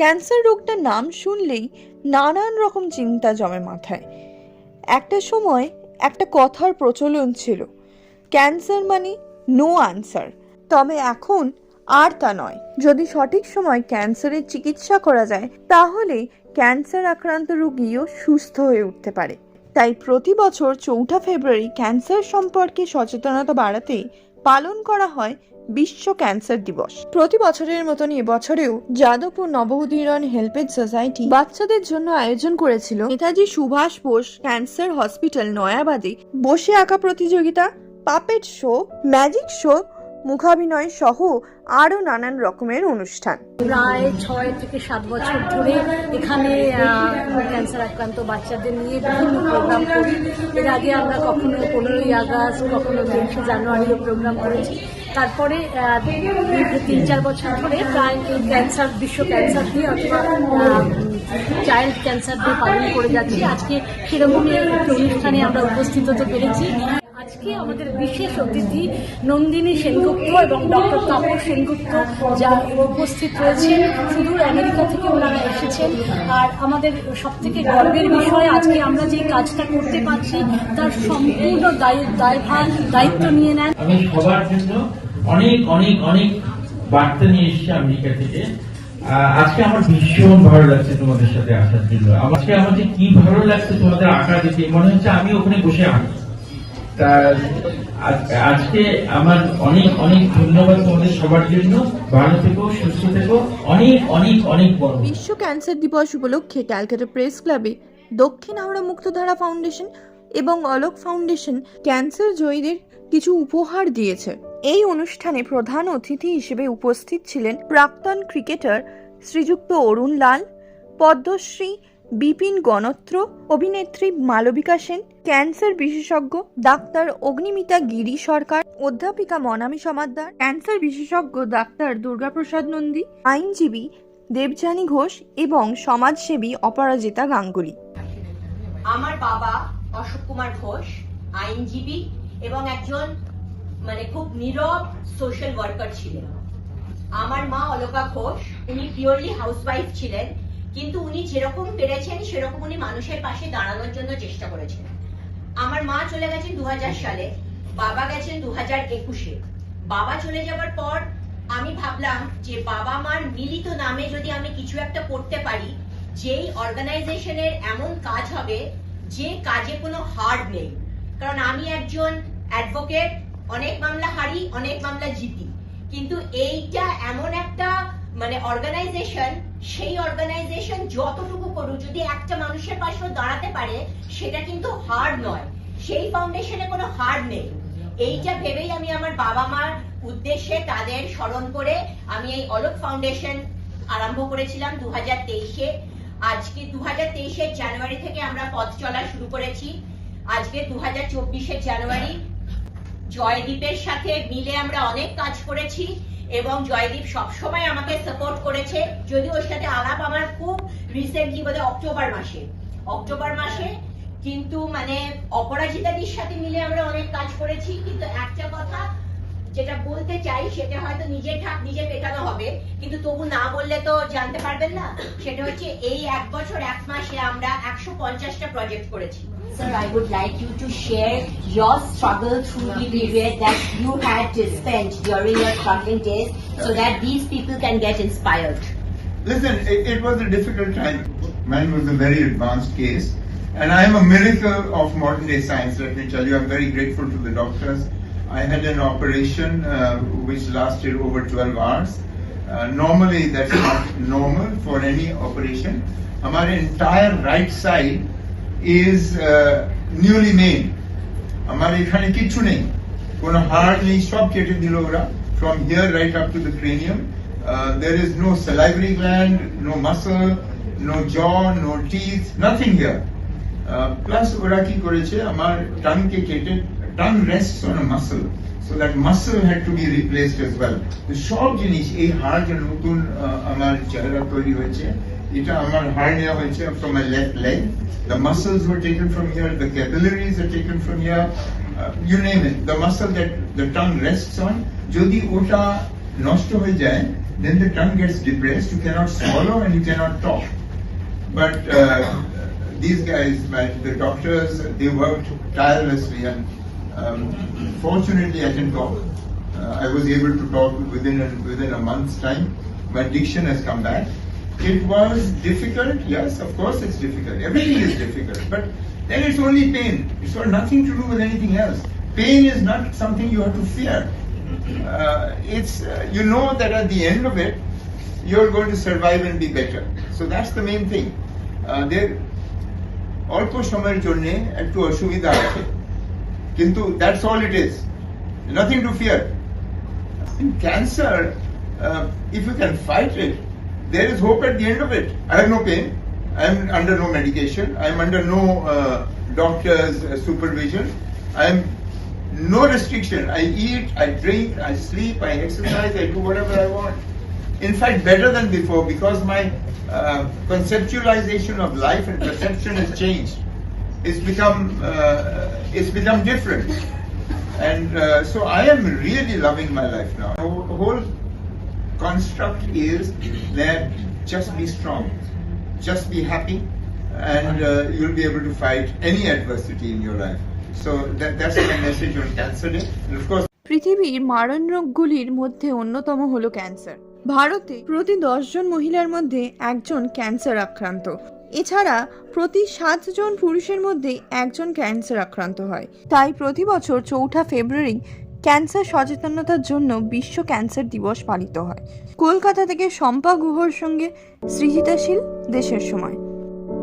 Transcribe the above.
Cancer রোগটার নাম শুনলেই নানান রকম চিন্তা জমে মাথায়। একটা সময় একটা কথার প্রচলন ছিল, ক্যান্সার মানে নো আনসার। তবে এখন আর তা নয়। যদি সঠিক সময় ক্যান্সারের চিকিৎসা করা যায়, তাহলে ক্যান্সার আক্রান্ত রোগীও সুস্থ হয়ে উঠতে পারে। তাই প্রতি বছর চৌঠা ফেব্রুয়ারি ক্যান্সার সম্পর্কে সচেতনতা বাড়াতে পালন করা হয় বিশ্ব ক্যান্সার দিবস। প্রতি বছরের মতন এবছরেও যাদবপুর নবউদিরন হেল্পেজ সোসাইটি বাচ্চাদের জন্য আয়োজন করেছিল নেতাজি সুভাষ বোস ক্যান্সার হসপিটাল নয়াবাদে। বসে আঁকা প্রতিযোগিতা, পাপেট শো, ম্যাজিক শো মুখাভিনয় সহ আরও নানান রকমের অনুষ্ঠান। প্রায় ছয় থেকে সাত বছর ধরে এখানে ক্যান্সার আক্রান্ত বাচ্চাদের নিয়ে বিভিন্ন প্রোগ্রাম করি। এর আগে আমরা কখনো পনেরোই আগস্ট, কখনো বিশে জানুয়ারিও প্রোগ্রাম করেছি। তারপরে তিন চার বছর ধরে প্রায় ক্যান্সার বিশ্ব ক্যান্সার দিয়ে অথবা চাইল্ড ক্যান্সার দিয়ে পালন করে যাচ্ছি। আজকে সেরকমই একটি অনুষ্ঠানে আমরা উপস্থিত হতে পেরেছি। আজকে আমাদের বিশেষ অতিথি নন্দিনী সেনগুপ্ত এবং ডক্টর তাপর সেনগুপ্ত, যা উপস্থিত রয়েছেন সুদূর আমেরিকা থেকে ওনারা এসেছেন। আর আমাদের সব থেকে গর্বের বিষয়, আজকে আমরা যে কাজটা করতে পারছি, তার সম্পূর্ণ দায় দায়ভার, দায়িত্ব নিয়ে নেন। আমি সবার জন্য অনেক অনেক অনেক বার্তা নিয়ে এসেছি আমেরিকা থেকে। আজকে আমার ভীষণ ভালো লাগছে তোমাদের সাথে আসার জন্য। আজকে আমার যে কি ভালো লাগছে তোমাদের আঁকা দেখে, মনে হচ্ছে আমি ওখানে বসে আঁকি আজকে আমার অনেক অনেক ধন্যবাদ তোমাদের সবার জন্য। ভালো থেকো, সুস্থ থেকো। অনেক অনেক অনেক বড়। বিশ্ব ক্যান্সার দিবস উপলক্ষে ক্যালকাটা প্রেস ক্লাবে দক্ষিণ হাওড়া মুক্তধারা ফাউন্ডেশন এবং অলোক ফাউন্ডেশন ক্যান্সার জয়ীদের কিছু উপহার দিয়েছে। এই অনুষ্ঠানে প্রধান অতিথি হিসেবে উপস্থিত ছিলেন প্রাক্তন ক্রিকেটার শ্রীযুক্ত অরুণ লাল, পদ্মশ্রী বিপিন গণত্র, অভিনেত্রী মালবিকা সেন, ক্যান্সার বিশেষজ্ঞ ডাক্তার অগ্নিমিতা গিরি সরকার, অধ্যাপিকা মনামী সমাদ্দার, ক্যান্সার বিশেষজ্ঞ ডাক্তার দুর্গাপ্রসাদ নন্দী, আইনজীবী দেবযানী ঘোষ এবং সমাজসেবী অপরাজিতা গাঙ্গুলি। আমার বাবা অশোক কুমার ঘোষ, আইনজীবী এবং একজন মানে খুব নীরব সোশ্যাল ওয়ার্কার ছিলেন। আমার মা অলকা ঘোষ, উনি পিওরলি হাউসওয়াইফ ছিলেন। কিন্তু উনি যেরকম পেরেছেন, সেরকম উনি মানুষের পাশে দাঁড়ানোর জন্য চেষ্টা করেছেন। আমার মা চলে গেছেন দু সালে, বাবা গেছেন দু হাজার একুশে। বাবা চলে যাওয়ার পর আমি ভাবলাম যে বাবা মার মিলিত নামে যদি আমি কিছু একটা করতে পারি, যেই অর্গানাইজেশনের এমন কাজ হবে, যে কাজে কোনো হার্ড নেই। কারণ আমি একজন অ্যাডভোকেট, অনেক মামলা হারি, অনেক মামলা জিতি। কিন্তু এইটা এমন একটা মানে অর্গানাইজেশন সেই অর্গানাইজেশন যতটুকু করুক, যদি একটা মানুষের পাশেও দাঁড়াতে পারে, সেটা কিন্তু হার্ড নয়। সেই ফাউন্ডেশনে কোনো হার্ড নেই। এইটা ভেবেই আমি আমার বাবা মার উদ্দেশ্যে তাদের স্মরণ করে আমি এই অলোক ফাউন্ডেশন আরম্ভ করেছিলাম দু হাজার তেইশে। আজকে দু হাজার তেইশের জানুয়ারি থেকে আমরা পথ চলা শুরু করেছি। আজকে দু হাজার চব্বিশের জানুয়ারি। জয়দীপের সাথে মিলে আমরা অনেক কাজ করেছি। এবং জয়দীপ সবসময় আমাকে সাপোর্ট করেছে। যদি ওর সাথে আলাপ আমার খুব রিসেন্টলি বোধহয় অক্টোবর মাসে। অক্টোবর মাসে কিন্তু মানে অপরাজিতাদির সাথে মিলে আমরা অনেক কাজ করেছি। কিন্তু একটা কথা যেটা বলতে চাই সেটা হয়তো নিজে ঠাক নিজে পেটানো হবে কিন্তু তবু না বললে তো জানতে পারবেন না সেটা হচ্ছে এই এক বছর এক মাসে আমরা একশো পঞ্চাশটা প্রজেক্ট করেছি Sir, I would like you to share your struggle through the period that you had to spend during your struggling days so that these people can get inspired. Listen, it, it was a difficult time. Mine was a very advanced case. And I am a miracle of modern day science, let me tell you. I'm very grateful to the doctors. I had an operation uh, which lasted over 12 hours. Uh, normally, that's not normal for any operation. My entire right side is uh, newly made. আমার এখানে কিচ্ছু নেই কোনো হাড় নেই সব কেটে দিল ওরা from here right up to the cranium there is no salivary gland no muscle no jaw no teeth nothing here plus ওরা কি করেছে আমার টাংকে কেটে Tongue rests on a muscle so that muscle had to be replaced as well তো সব জিনিস এই হাড় যে নতুন আহ, আমার চেহারা তৈরি হয়েছে এটা আমার হাড় নেওয়া হয়েছে from my left leg the muscles were taken from here the capillaries are taken from here uh, you name it the muscle that the tongue rests on যদি ওটা নষ্ট হয়ে যায় then the tongue gets depressed, you cannot swallow and you cannot talk. But uh, these guys, my, the doctors, they worked tirelessly and um, fortunately I can talk. Uh, I was able to talk within a, within a month's time. My diction has come back. It was difficult, yes, of course it's difficult. Everything is difficult, but then it's only pain. It's got nothing to do with anything else. Pain is not something you have to fear. Uh, it's uh, you know that at the end of it, you're going to survive and be better. So that's the main thing. Uh, there অল্প সময়ের জন্য একটু অসুবিধা আছে কিন্তু that's all it is nothing to fear in cancer, uh, if you can fight it, there is hope at the end of it. I have no pain. I am under no medication. I am under no uh, doctor's uh, supervision. I am no restriction. I eat, I drink, I sleep, I exercise, I do whatever I want. In fact, better than before because my uh, conceptualization of life and perception has changed. It's become uh, it's become different. And uh, so I am really loving my life now. The whole construct is that just be strong, just be happy, and uh, you'll be able to fight any adversity in your life. So that, that's my message on Cancer Day. And of course, পৃথিবীর মারণ রোগগুলির মধ্যে অন্যতম হলো cancer ভারতে প্রতি দশজন মহিলার মধ্যে একজন ক্যান্সার আক্রান্ত এছাড়া প্রতি সাতজন পুরুষের মধ্যে একজন ক্যান্সার আক্রান্ত হয়। তাই প্রতি বছর চৌঠা ফেব্রুয়ারি ক্যান্সার সচেতনতার জন্য বিশ্ব ক্যান্সার দিবস পালিত হয়। কলকাতা থেকে শম্পা গুহর সঙ্গে সৃজিতাশীল, দেশের সময়।